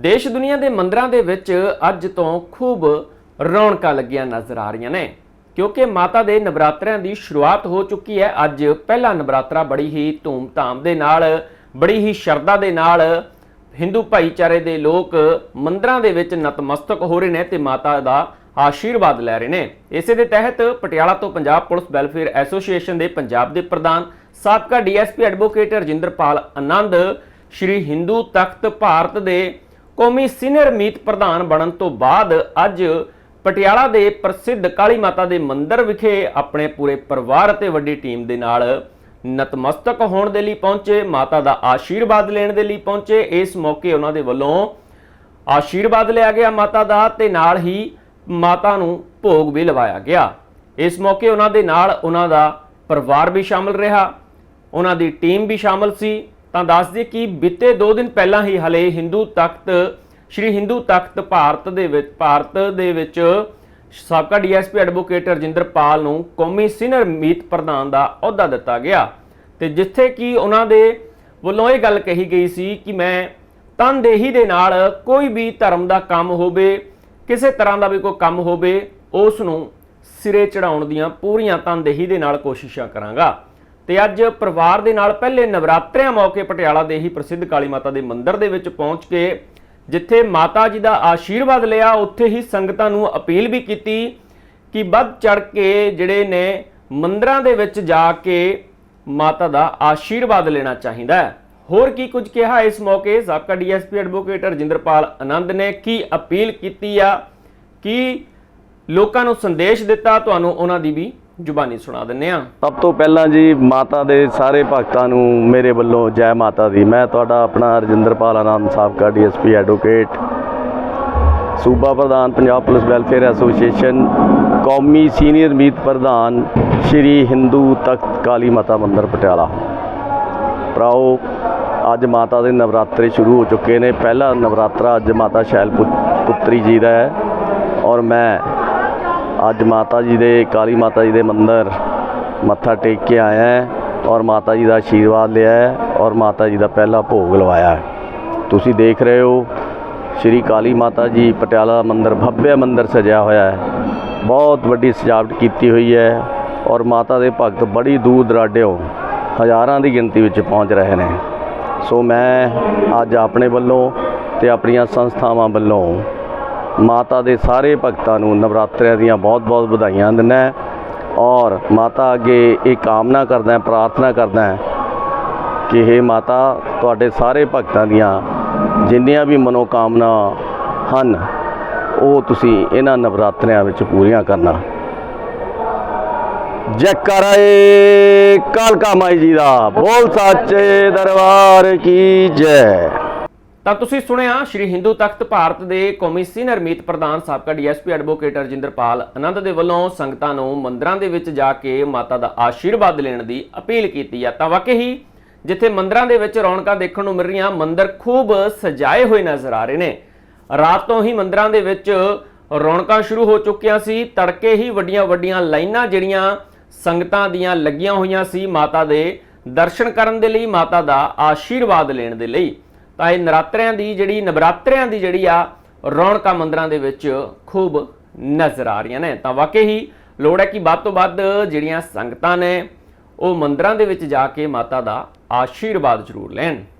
ਦੇਸ਼ ਦੁਨੀਆ ਦੇ ਮੰਦਰਾਂ ਦੇ ਵਿੱਚ ਅੱਜ ਤੋਂ ਖੂਬ ਰੌਣਕਾਂ ਲੱਗੀਆਂ ਨਜ਼ਰ ਆ ਰਹੀਆਂ ਨੇ। ਕਿਉਂਕਿ ਮਾਤਾ ਦੇ ਨਵਰਾਤਰਿਆਂ ਦੀ ਸ਼ੁਰੂਆਤ ਹੋ ਚੁੱਕੀ ਹੈ। ਅੱਜ ਪਹਿਲਾ ਨਵਰਾਤਰਾ ਬੜੀ ਹੀ ਧੂਮ-ਧਾਮ ਦੇ ਨਾਲ, ਬੜੀ ਹੀ ਸ਼ਰਧਾ ਦੇ ਨਾਲ ਹਿੰਦੂ ਭਾਈਚਾਰੇ ਦੇ ਲੋਕ ਮੰਦਰਾਂ ਦੇ ਵਿੱਚ ਨਤਮਸਤਕ ਹੋ ਰਹੇ ਨੇ ਤੇ ਮਾਤਾ ਦਾ ਆਸ਼ੀਰਵਾਦ ਲੈ ਰਹੇ ਨੇ। ਇਸੇ ਦੇ ਤਹਿਤ ਪਟਿਆਲਾ ਤੋਂ ਪੰਜਾਬ ਪੁਲਿਸ ਵੈਲਫੇਅਰ ਐਸੋਸੀਏਸ਼ਨ ਦੇ ਪੰਜਾਬ ਦੇ ਪ੍ਰਧਾਨ, ਸਾਬਕਾ ਡੀਐਸਪੀ ਐਡਵੋਕੇਟ ਰਜਿੰਦਰਪਾਲ ਆਨੰਦ, ਸ਼੍ਰੀ ਹਿੰਦੂ ਤਖਤ ਭਾਰਤ ਦੇ ਕੌਮੀ ਸੀਨੀਅਰ ਮੀਤ ਪ੍ਰਧਾਨ ਬਣਨ ਤੋਂ ਬਾਅਦ ਅੱਜ ਪਟਿਆਲਾ ਦੇ ਪ੍ਰਸਿੱਧ ਕਾਲੀ ਮਾਤਾ ਦੇ ਮੰਦਿਰ ਵਿਖੇ ਆਪਣੇ ਪੂਰੇ ਪਰਿਵਾਰ ਅਤੇ ਵੱਡੀ ਟੀਮ ਦੇ ਨਾਲ ਨਤਮਸਤਕ ਹੋਣ ਦੇ ਲਈ ਪਹੁੰਚੇ, ਮਾਤਾ ਦਾ ਆਸ਼ੀਰਵਾਦ ਲੈਣ ਦੇ ਲਈ ਪਹੁੰਚੇ। ਇਸ ਮੌਕੇ ਉਹਨਾਂ ਦੇ ਵੱਲੋਂ ਆਸ਼ੀਰਵਾਦ ਲਿਆ ਗਿਆ ਮਾਤਾ ਦਾ ਤੇ ਨਾਲ ਹੀ ਮਾਤਾ ਨੂੰ ਭੋਗ ਵੀ ਲਵਾਇਆ ਗਿਆ। ਇਸ ਮੌਕੇ ਉਹਨਾਂ ਦੇ ਨਾਲ ਉਹਨਾਂ ਦਾ ਪਰਿਵਾਰ ਵੀ ਸ਼ਾਮਲ ਰਿਹਾ। ਉਹਨਾਂ ਦੀ ਟੀਮ ਵੀ ਸ਼ਾਮਲ ਸੀ। ਤਾਂ ਦੱਸ ਦਈਏ ਕਿ ਬੀਤੇ 2 ਦਿਨ ਪਹਿਲਾਂ ਹੀ ਹਲੇ ਹਿੰਦੂ ਤਖਤ, ਸ਼੍ਰੀ ਹਿੰਦੂ ਤਖਤ ਭਾਰਤ ਦੇ ਵਿੱਚ, ਭਾਰਤ ਦੇ ਵਿੱਚ ਸਾਬਕਾ ਡੀਐਸਪੀ ਐਡਵੋਕੇਟ ਰਜਿੰਦਰ ਪਾਲ ਨੂੰ ਕੌਮੀ ਸੀਨੀਅਰ ਮੀਤ ਪ੍ਰਧਾਨ ਦਾ ਅਹੁਦਾ ਦਿੱਤਾ ਗਿਆ। ਤੇ ਜਿੱਥੇ ਕਿ ਉਹਨਾਂ ਦੇ ਵੱਲੋਂ ਇਹ ਗੱਲ ਕਹੀ ਗਈ ਸੀ ਕਿ ਮੈਂ ਤਨਦੇਹੀ ਦੇ ਨਾਲ ਕੋਈ ਵੀ ਧਰਮ ਦਾ ਕੰਮ ਹੋਵੇ, ਕਿਸੇ ਤਰ੍ਹਾਂ ਦਾ ਵੀ ਕੋਈ ਕੰਮ ਹੋਵੇ, ਉਸ ਨੂੰ ਸਿਰੇ ਚੜਾਉਣ ਦੀਆਂ ਪੂਰੀਆਂ ਤਨਦੇਹੀ ਦੇ ਨਾਲ ਕੋਸ਼ਿਸ਼ਾਂ ਕਰਾਂਗਾ। ਤੇ ਅੱਜ ਪਰਿਵਾਰ ਦੇ ਨਾਲ ਪਹਿਲੇ ਨਵਰਾਤਰਿਆਂ ਮੌਕੇ ਪਟਿਆਲਾ ਦੇ ਹੀ ਪ੍ਰਸਿੱਧ ਕਾਲੀ ਮਾਤਾ ਦੇ ਮੰਦਿਰ ਦੇ ਵਿੱਚ ਪਹੁੰਚ ਕੇ ਜਿੱਥੇ ਮਾਤਾ ਜੀ ਦਾ ਆਸ਼ੀਰਵਾਦ ਲਿਆ, ਉੱਥੇ ਹੀ ਸੰਗਤਾਂ ਨੂੰ ਅਪੀਲ ਵੀ ਕੀਤੀ ਕਿ ਵੱਧ ਚੜ ਕੇ ਜਿਹੜੇ ਨੇ ਮੰਦਰਾਂ ਦੇ ਵਿੱਚ ਜਾ ਕੇ ਮਾਤਾ ਦਾ ਆਸ਼ੀਰਵਾਦ ਲੈਣਾ ਚਾਹੀਦਾ ਹੈ। ਹੋਰ ਕੀ ਕੁਝ ਕਿਹਾ ਇਸ ਮੌਕੇ? ਸਾਬਕਾ ਡੀਐਸਪੀ ਐਡਵੋਕੇਟ ਰਜਿੰਦਰਪਾਲ ਆਨੰਦ ਨੇ ਕੀ ਅਪੀਲ ਕੀਤੀ ਆ? ਕੀ ਲੋਕਾਂ ਨੂੰ ਸੰਦੇਸ਼ ਦਿੱਤਾ? ਤੁਹਾਨੂੰ ਉਹਨਾਂ ਦੀ ਵੀ ਜ਼ੁਬਾਨੀ ਸੁਣਾ ਦਿੰਨੇ ਆ ਸਭ ਤੋਂ ਪਹਿਲਾਂ ਜੀ, ਮਾਤਾ ਦੇ ਸਾਰੇ ਭਗਤਾਂ ਨੂੰ ਮੇਰੇ ਵੱਲੋਂ ਜੈ ਮਾਤਾ ਦੀ। ਮੈਂ ਤੁਹਾਡਾ ਆਪਣਾ ਰਜਿੰਦਰਪਾਲ ਆਨੰਦ ਸਾਬਕਾ ਡੀਐਸਪੀ ਐਡਵੋਕੇਟ, ਸੂਬਾ ਪ੍ਰਧਾਨ, ਪੰਜਾਬ ਪੁਲਿਸ ਵੈਲਫੇਅਰ ਐਸੋਸੀਏਸ਼ਨ, ਕੌਮੀ ਸੀਨੀਅਰ ਮੀਤ ਪ੍ਰਧਾਨ ਸ਼੍ਰੀ ਹਿੰਦੂ ਤਖਤ ਕਾਲੀ ਮਾਤਾ ਮੰਦਿਰ ਪਟਿਆਲਾ। ਭਰਾਓ, ਅੱਜ ਮਾਤਾ ਦੇ ਨਵਰਾਤਰੇ ਸ਼ੁਰੂ ਹੋ ਚੁੱਕੇ ਨੇ। ਪਹਿਲਾ ਨਵਰਾਤਰਾ ਅੱਜ ਮਾਤਾ ਸ਼ੈਲ ਪੁੱਤਰੀ ਜੀ ਦਾ ਹੈ ਔਰ ਮੈਂ ਅੱਜ ਮਾਤਾ ਜੀ ਦੇ, ਕਾਲੀ ਮਾਤਾ ਜੀ ਦੇ ਮੰਦਿਰ ਮੱਥਾ ਟੇਕ ਕੇ ਆਇਆ ਹੈ ਔਰ ਮਾਤਾ ਜੀ ਦਾ ਆਸ਼ੀਰਵਾਦ ਲਿਆ ਹੈ ਔਰ ਮਾਤਾ ਜੀ ਦਾ ਪਹਿਲਾ ਭੋਗ ਲਵਾਇਆ ਹੈ। ਤੁਸੀਂ ਦੇਖ ਰਹੇ ਹੋ, ਸ਼੍ਰੀ ਕਾਲੀ ਮਾਤਾ ਜੀ ਪਟਿਆਲਾ ਮੰਦਿਰ ਭव्य ਮੰਦਿਰ ਸਜਿਆ ਹੋਇਆ ਹੈ। ਬਹੁਤ ਵੱਡੀ ਸਜਾਵਟ ਕੀਤੀ ਹੋਈ ਹੈ ਔਰ ਮਾਤਾ ਦੇ ਭਗਤ ਬੜੀ ਦੂਰ ਦਰਾਡਿਓਂ ਹਜ਼ਾਰਾਂ ਦੀ ਗਿਣਤੀ ਵਿੱਚ ਪਹੁੰਚ ਰਹੇ ਨੇ। ਸੋ ਮੈਂ ਅੱਜ ਆਪਣੇ ਵੱਲੋਂ ਤੇ ਆਪਣੀਆਂ ਸੰਸਥਾਵਾਂ ਵੱਲੋਂ ਮਾਤਾ ਦੇ ਸਾਰੇ ਭਗਤਾਂ ਨੂੰ ਨਵਰਾਤਰਿਆਂ ਦੀਆਂ ਬਹੁਤ-ਬਹੁਤ ਵਧਾਈਆਂ ਦਿੰਦਾ ਔਰ ਮਾਤਾ ਅੱਗੇ ਇਹ ਕਾਮਨਾ ਕਰਦਾ ਪ੍ਰਾਰਥਨਾ ਕਰਦਾ ਕਿ हे ਮਾਤਾ, ਤੁਹਾਡੇ ਸਾਰੇ ਭਗਤਾਂ ਦੀਆਂ ਜਿੰਨੀਆਂ ਵੀ ਮਨੋਕਾਮਨਾ ਹਨ, ਉਹ ਤੁਸੀਂ ਇਹਨਾਂ ਨਵਰਾਤਰਿਆਂ ਵਿੱਚ ਪੂਰੀਆਂ ਕਰਨਾ। ਜੈਕਾਰਾ ਏ ਕਾਲਕਾ ਮਾਈ ਜੀ ਦਾ। ਬੋਲ ਸਾਚੇ ਦਰਬਾਰ ਕੀ ਜੈ। ਤਾਂ ਤੁਸੀਂ ਸੁਣਿਆ, ਸ਼੍ਰੀ ਹਿੰਦੂ ਤਖਤ ਭਾਰਤ ਦੇ ਕੌਮੀ ਸੀਨੀਅਰ ਮੀਤ ਪ੍ਰਧਾਨ ਸਾਬਕਾ ਡੀਐਸਪੀ ਐਡਵੋਕੇਟ ਰਜਿੰਦਰਪਾਲ ਆਨੰਦ ਦੇ ਵੱਲੋਂ ਸੰਗਤਾਂ ਨੂੰ ਮੰਦਰਾਂ ਦੇ ਵਿੱਚ ਜਾ ਕੇ ਮਾਤਾ ਦਾ ਆਸ਼ੀਰਵਾਦ ਲੈਣ ਦੀ ਅਪੀਲ ਕੀਤੀ ਹੈ ਤਾਂ ਵਾਕਈ ਹੀ ਜਿੱਥੇ ਮੰਦਰਾਂ ਦੇ ਵਿੱਚ ਰੌਣਕਾਂ ਦੇਖਣ ਨੂੰ ਮਿਲ ਰਹੀਆਂ, ਮੰਦਰ ਖੂਬ ਸਜਾਏ ਹੋਏ ਨਜ਼ਰ ਆ ਰਹੇ ਨੇ। ਰਾਤ ਤੋਂ ਹੀ ਮੰਦਰਾਂ ਦੇ ਵਿੱਚ ਰੌਣਕਾਂ ਸ਼ੁਰੂ ਹੋ ਚੁੱਕੀਆਂ ਸੀ। ਤੜਕੇ ਹੀ ਵੱਡੀਆਂ ਵੱਡੀਆਂ ਲਾਈਨਾਂ ਜਿਹੜੀਆਂ ਸੰਗਤਾਂ ਦੀਆਂ ਲੱਗੀਆਂ ਹੋਈਆਂ ਸੀ ਮਾਤਾ ਦੇ ਦਰਸ਼ਨ ਕਰਨ ਦੇ ਲਈ, ਮਾਤਾ ਦਾ ਆਸ਼ੀਰਵਾਦ ਲੈਣ ਦੇ ਲਈ। ਤਾਂ ਇਹ ਨਰਾਤਰਿਆਂ ਦੀ ਜਿਹੜੀ, ਨਵਰਾਤਰਿਆਂ ਦੀ ਜਿਹੜੀ ਆ ਰੌਣਕਾਂ ਮੰਦਰਾਂ ਦੇ ਵਿੱਚ ਖੂਬ ਨਜ਼ਰ ਆ ਰਹੀਆਂ ਨੇ। ਤਾਂ ਵਾਕਈ ਹੀ ਲੋੜ ਹੈ ਕਿ ਵੱਧ ਤੋਂ ਵੱਧ ਜਿਹੜੀਆਂ ਸੰਗਤਾਂ ਨੇ ਉਹ ਮੰਦਰਾਂ ਦੇ ਵਿੱਚ ਜਾ ਕੇ ਮਾਤਾ ਦਾ ਆਸ਼ੀਰਵਾਦ ਜ਼ਰੂਰ ਲੈਣ।